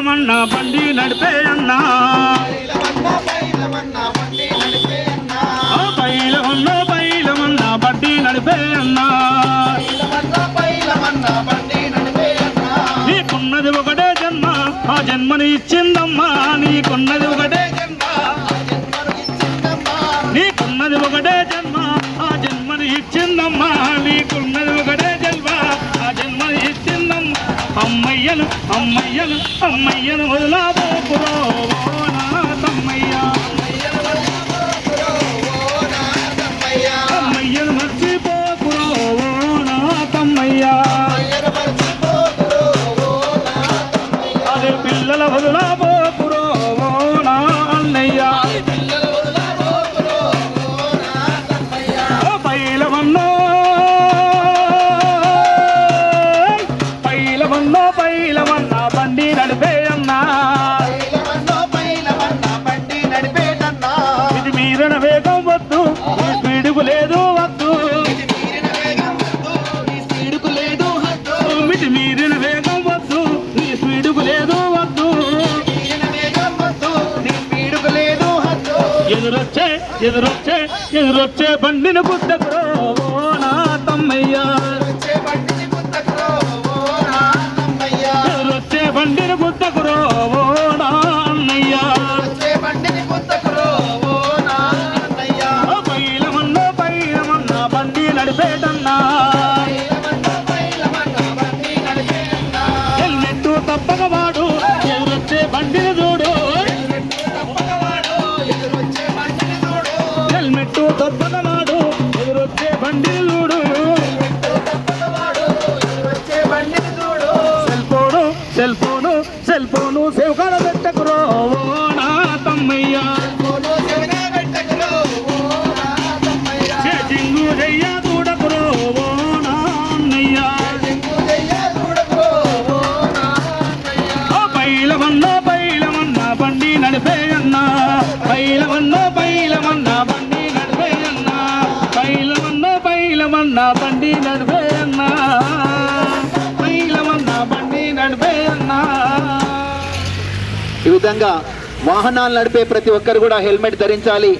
పైలమన్న బండి నడిపే అన్నా. ఆ పైలమన్న బండి నడిపే అన్నా. నీకున్నది ఒకటే జన్మ ఆ జన్మని ఇచ్చిందమ్మా. నీకున్నది ఒకటే అమ్మయ్యను అమ్మయ్యను అమ్మయ్యను వదిలాబోకురో నా తమ్మయ్య అమ్మయ్యను మర్చిపోకురో నా తమ్మయ్య అదే పిల్లల వదిలాబోకురో పైలమన్న బండి నడిపే అన్నా ఇది మీరన వేగం వద్దు స్పీడుకు లేదు వద్దు మిటి మీరిన వేగం వద్దు నీ స్పీడుకు లేదు వద్దు ఎదురొచ్చే ఎదురొచ్చే ఎదురొచ్చే బండిని గుద్దకురో నడిపేటన్నా హెల్మెట్ తప్పక వాడు ఎదురొచ్చే బండిని చూడు. హెల్మెట్ తప్పక వాడు ఎదురొచ్చే బండిని చూడు. బండి నడిపే అన్నా పైలమన్న పైలమన్న బండి నడిపే అన్నా పైలమన్న పైలమన్న బండి నడిపే అన్నా పైలమన్న బండి నడిపేయన్నా ఈ విధంగా వాహనాలు నడిపే ప్రతి ఒక్కరు కూడా హెల్మెట్ ధరించాలి.